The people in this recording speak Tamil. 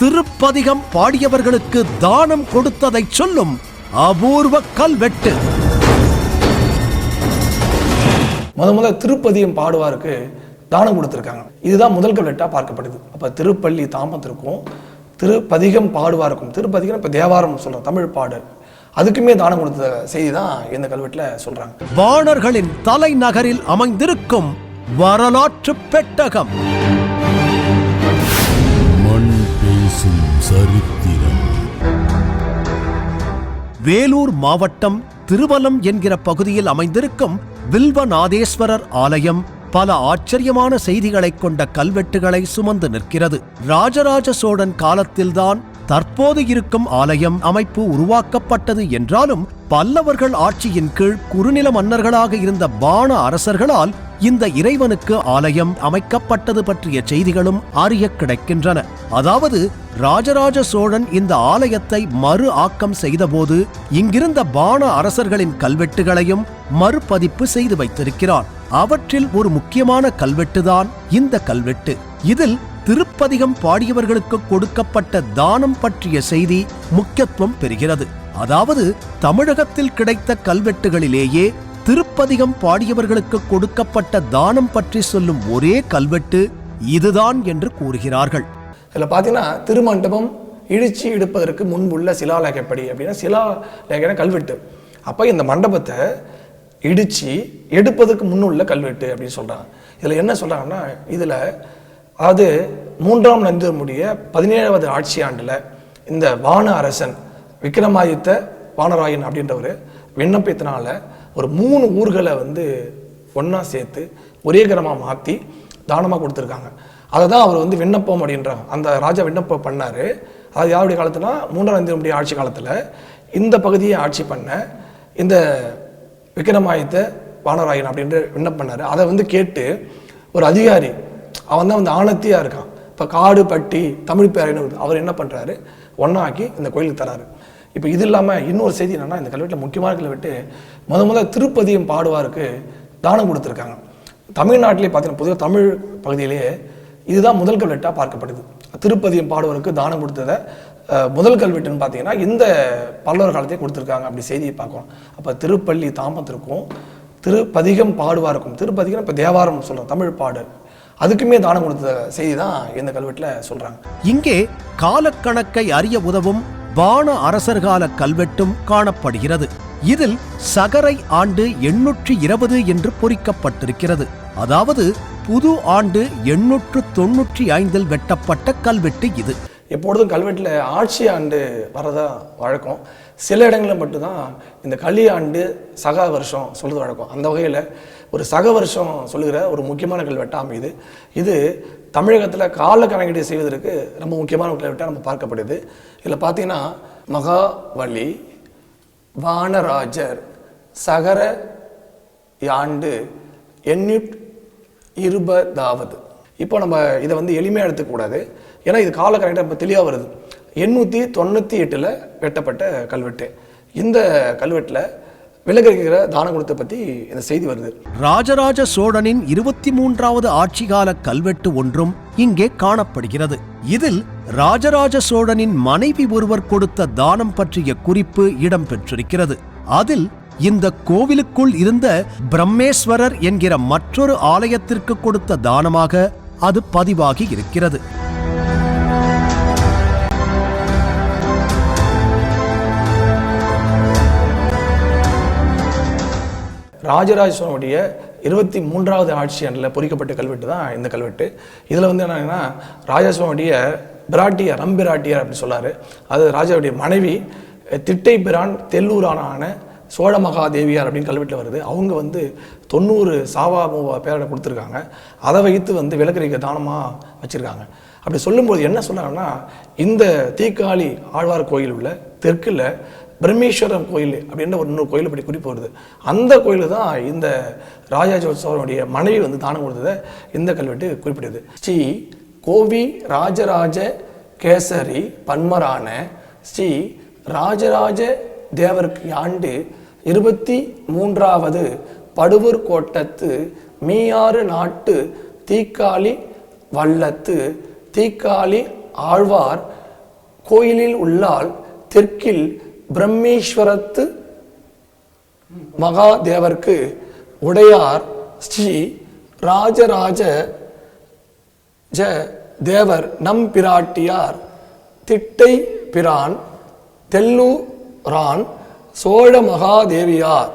திருப்பதிகம் பாடியவர்களுக்கு தானம் கொடுத்ததை சொல்லும் அபூர்வ கல்வெட்டு. முத முத திருப்பதியம் பாடுவாருக்கு தானம் கொடுத்துருக்காங்க. இதுதான் முதல் கல்வெட்டாக பார்க்கப்படுது. அப்போ திருப்பள்ளி தாமத்திற்கும் திருப்பதிகம் பாடுவாருக்கும். திருப்பதிகம் இப்போ தேவாரம் சொல்கிறோம் தமிழ் பாடு. அதுக்குமே தானம் கொடுத்த செய்தி தான் இந்த கல்வெட்டில் சொல்கிறாங்க வாணர்களின் தலைநகரில் அமைந்திருக்கும் வரலாற்று பெட்டகம். சரித்திரம். வேலூர் மாவட்டம் திருவலம் என்கிற பகுதியில் அமைந்திருக்கும் வில்வநாதேஸ்வரர் ஆலயம் பல ஆச்சரியமான செய்திகளைக் கொண்ட கல்வெட்டுகளை சுமந்து நிற்கிறது. ராஜராஜ சோழன் காலத்தில்தான் தற்போது இருக்கும் ஆலயம் அமைப்பு உருவாக்கப்பட்டது என்றாலும் பல்லவர்கள் ஆட்சியின் கீழ் குறுநில மன்னர்களாக இருந்த பாண அரசர்களால் இந்த இறைவனுக்கு ஆலயம் அமைக்கப்பட்டது பற்றிய செய்திகளும் அறிய கிடைக்கின்றன. அதாவது ராஜராஜ சோழன் இந்த ஆலயத்தை மறு ஆக்கம் செய்தபோது இங்கிருந்த பாண அரசர்களின் கல்வெட்டுகளையும் மறுபதிப்பு செய்து வைத்திருக்கிறார். அவற்றில் ஒரு முக்கியமான கல்வெட்டுதான் இந்த கல்வெட்டு. இதில் திருப்பதிகம் பாடியவர்களுக்கு கொடுக்கப்பட்ட தானம் பற்றிய செய்தி முக்கியத்துவம் பெறுகிறது. அதாவது தமிழகத்தில் கிடைத்த கல்வெட்டுகளிலேயே திருப்பதிகம் பாடியவர்களுக்கு கொடுக்கப்பட்ட தானம் பற்றி சொல்லும் ஒரே கல்வெட்டு இதுதான் என்று கூறுகிறார்கள். இதில் பார்த்தீங்கன்னா திருமண்டபம் இடிச்சு எடுப்பதற்கு முன்புள்ள சிலாலேகப்படி அப்படின்னா சிலாலேகன கல்வெட்டு. அப்போ இந்த மண்டபத்தை இடித்து எடுப்பதற்கு முன்னுள்ள கல்வெட்டு அப்படின்னு சொல்கிறாங்க இதில் என்ன சொல்கிறாங்கன்னா இதில் அதாவது மூன்றாம் நந்திரமுடைய பதினேழாவது ஆட்சி ஆண்டில் இந்த வான அரசன் விக்ரமாதித்த வானராயன் அப்படின்றவர் விண்ணப்பத்தினால ஒரு மூணு ஊர்களை வந்து ஒன்றா சேர்த்து ஒரே கிரமாக மாற்றி தானமாக கொடுத்துருக்காங்க. அதை தான் அவர் வந்து விண்ணப்பம் அப்படின்றாங்க அந்த ராஜா விண்ணப்பம் பண்ணார். அது யாருடைய காலத்துனா மூன்றாம் நந்திரமுடைய ஆட்சி காலத்தில் இந்த பகுதியை ஆட்சி பண்ண இந்த விக்ரமாயத்தை வானராயன் அப்படின்ற விண்ணப்பம் பண்ணார். அதை வந்து கேட்டு ஒரு அதிகாரி அவன் தான் வந்து ஆனத்தியாக இருக்கான். இப்போ காடு பட்டி தமிழ் பேரைன்னு அவர் என்ன பண்ணுறாரு ஒன்றாக்கி இந்த கோயிலுக்கு தராரு. இப்போ இது இல்லாமல் இன்னொரு செய்தி என்னென்னா இந்த கல்வெட்டில் முக்கியமான கல்வெட்டு முத முத திருப்பதியம் பாடுவாருக்கு தானம் கொடுத்துருக்காங்க. தமிழ்நாட்டிலே பார்த்தீங்கன்னா பொதுவாக தமிழ் பகுதியிலேயே இதுதான் முதல் கல்வெட்டாக பார்க்கப்படுது. திருப்பதியம் பாடுவருக்கு தானம் கொடுத்ததை முதல் கல்வெட்டுன்னு பார்த்தீங்கன்னா இந்த பல்லவர் காலத்தையே கொடுத்துருக்காங்க அப்படி செய்தியை பார்க்கணும். அப்போ திருப்பள்ளி தாமத்திற்கும் திருப்பதிகம் பாடுவாருக்கும் திருப்பதிகம் இப்போ தேவாரம் சொல்கிறோம் தமிழ் பாடு. அதுக்குமே தானம் கொடுத்த செய்தி தான் இந்த கல்வெட்டில் சொல்கிறாங்க இங்கே காலக்கணக்கை அறிய உதவும் வான அரசர்கால கல்வெட்டும் காணப்படுகிறது. இதில் சகரை ஆண்டு எண்ணூற்றி இருபது என்று பொறிக்கப்பட்டிருக்கிறது. அதாவது புது ஆண்டு எண்ணூற்று தொன்னூற்றி ஐந்தில் வெட்டப்பட்ட கல்வெட்டு இது. எப்பொழுதும் கல்வெட்டில் ஆட்சி ஆண்டு வரதா வழக்கம். சில இடங்களில் மட்டும்தான் இந்த கலி ஆண்டு சகா வருஷம் சொல்கிறது வழக்கம். அந்த வகையில் ஒரு சக வருஷம் சொல்லுகிற ஒரு முக்கியமான கல்வெட்டாக அமையுது இது தமிழகத்தில் கால கணக்கீடு செய்வதற்கு ரொம்ப முக்கியமான ஒரு கிளைவிட்டாக நம்ம பார்க்கப்படுது. இதில் பார்த்தீங்கன்னா மகாவலி வானராஜர் சகர யாண்டு எண்ணூட் இருபதாவது. இப்போ நம்ம இதை வந்து எளிமையாக எடுத்துக்கூடாது ஏன்னா இது கால கரெக்டாக இப்போ தெளிவாக வருது. எண்ணூற்றி தொண்ணூற்றி எட்டில் வெட்டப்பட்ட கல்வெட்டு. இந்த கல்வெட்டில் விலகிற தான குணத்தை பற்றி இந்த செய்தி வருது. ராஜராஜ சோழனின் இருபத்தி மூன்றாவது ஆட்சிகால கல்வெட்டு ஒன்றும் இங்கே காணப்படுகிறது. இதில் ராஜராஜ சோழனின் மனைவி ஒருவர் கொடுத்த தானம் பற்றிய குறிப்பு இடம்பெற்றிருக்கிறது அதில் இந்த கோவிலுக்குள் இருந்த பிரம்மேஸ்வரர் என்கிற மற்றொரு ஆலயத்திற்கு கொடுத்த தானமாக அது பதிவாகி இருக்கிறது. ராஜராஜ சோழனுடைய இருபத்தி மூன்றாவது ஆட்சி ஆண்டில் பொறிக்கப்பட்ட கல்வெட்டு தான் இந்த கல்வெட்டு. இதில் வந்து என்னன்னா ராஜராஜ சோழனுடைய பிராட்டியார் ரம்பிராட்டியார் அப்படின்னு சொல்லார். அது ராஜாவுடைய மனைவி திட்டை பிரான் தெல்லூரானான சோழ மகாதேவியார் அப்படின்னு கல்வெட்டில் வருது. அவங்க வந்து தொண்ணூறு சாவா மூவா பேரை கொடுத்துருக்காங்க. அதை வைத்து வந்து விளக்கரிக்க தானமாக வச்சுருக்காங்க. அப்படி சொல்லும்போது என்ன சொன்னாங்கன்னா இந்த தீக்காளி ஆழ்வார் கோயில் உள்ள தெற்கில் பிரம்மேஸ்வரம் கோயில் அப்படின்ற ஒரு இன்னொரு கோயில் அப்படி குறிப்பு வருது. அந்த கோயில் தான் இந்த ராஜராஜ சோழனுடைய மனைவி வந்து தானம் கொடுத்ததை இந்த கல்வெட்டு குறிப்பிடுது. ஸ்ரீ கோவி ராஜராஜ கேசரி பன்மரான ஸ்ரீ ராஜராஜ தேவருக்கு ஆண்டு இருபத்தி மூன்றாவது படுவூர் கோட்டத்து மீயாறு நாட்டு தீக்காளி வல்லத்து தீக்காளி ஆழ்வார் கோயிலில் உள்ளால் தெற்கில் பிரம்மேஸ்வரத்து மகாதேவர்க்கு உடையார் ஸ்ரீ ராஜராஜ ஜ தேவர் நம் பிராட்டியார் திட்டை பிரான் தெல்லூரான் சோழ மகாதேவியார்.